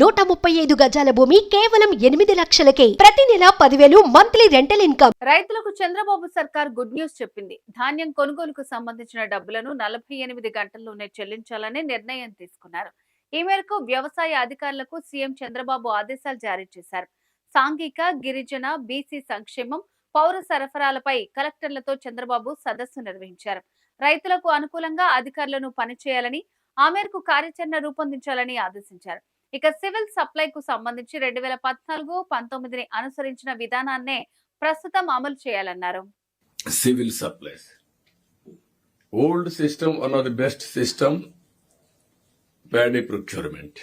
నూట ముప్పై ఐదు గజాల భూమి కేవలం ఎనిమిది లక్షలకే. ప్రతి నెల పదివేలు మంత్లీ రెంటల్ ఇన్కమ్. రైతులకు చంద్రబాబు సర్కార్ గుడ్ న్యూస్ చెప్పింది. ధాన్యం కొనుగోలుకు సంబంధించిన డబ్బులను నలభై ఎనిమిది గంటల్లోనే చెల్లించాలని నిర్ణయం తీసుకున్నారు. ఈ మేరకు వ్యవసాయ అధికారులకు సీఎం చంద్రబాబు ఆదేశాలు జారీ చేశారు. సాంఘిక గిరిజన బీసీ సంక్షేమం పౌర సరఫరాలపై కలెక్టర్లతో చంద్రబాబు సదస్సు నిర్వహించారు. రైతులకు అనుకూలంగా అధికారులను పనిచేయాలని ఆ మేరకు కార్యాచరణ రూపొందించాలని ఆదేశించారు. ఇక సివిల్ సప్లైకు సంబంధించి రెండు వేల పద్నాలుగు పంతొమ్మిదిని అనుసరించిన విధానాన్నే ప్రస్తుతం అమలు చేయాలన్నారు. Civil supplies. Old system one of the best system paddy procurement.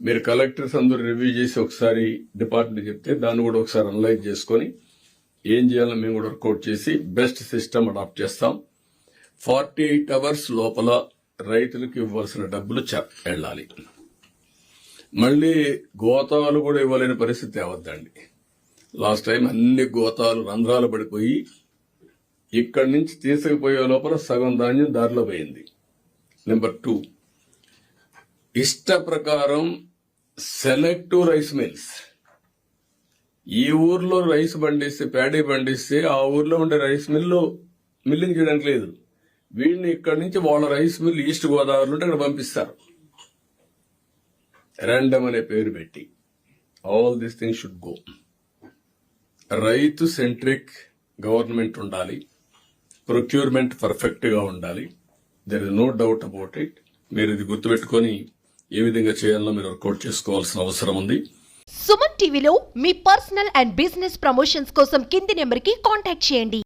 మీరు కలెక్టర్స్ అందరూ రివ్యూ చేసి ఒకసారి డిపార్ట్మెంట్ చెప్తే దాన్ని కూడా ఒకసారి అనలైజ్ చేసుకొని ఏం చేయాలో మేము కూడా వర్కౌట్ చేసి బెస్ట్ సిస్టమ్ అడాప్ట్ చేస్తాం. ఫార్టీ ఎయిట్ అవర్స్ లోపల రైతులకు ఇవ్వాల్సిన డబ్బులు వెళ్ళాలి. మళ్ళీ గోతాలు కూడా ఇవ్వలేని పరిస్థితి తేవద్దండి. లాస్ట్ టైం అన్ని గోతాలు రంధ్రాలు పడిపోయి ఇక్కడి నుంచి తీసుకుపోయే లోపల సగం ధాన్యం దారిలో పోయింది. నెంబర్ టూ ఇష్ట ప్రకారం సెలెక్టివ్ రైస్ మిల్స్ ఈ ఊర్లో రైస్ పండిస్తే ప్యాడీ పండిస్తే ఆ ఊర్లో ఉండే రైస్ మిల్లు మిల్లింగ్ చేయడానికి లేదు. వీళ్ళని ఇక్కడి నుంచి వాళ్ళ రైస్ మిల్ ఈస్ట్ గోదావరి నుండి అక్కడ పంపిస్తారు. ర్యాండమ్ అనే పేరు పెట్టి. All this thing should go రైతు సెంట్రిక్ గవర్నమెంట్ ఉండాలి. ప్రొక్యూర్మెంట్ పర్ఫెక్ట్గా ఉండాలి. There is no doubt about it మీరు ఇది గుర్తుపెట్టుకొని ఏ విధంగా చేయాలో మీరు వర్కౌట్ చేసుకోవాల్సిన అవసరం ఉంది. సుమన్ టీవీలో మీ పర్సనల్ అండ్ బిజినెస్ ప్రమోషన్స్ కోసం కింది నెంబర్కి కాంటాక్ట్ చేయండి.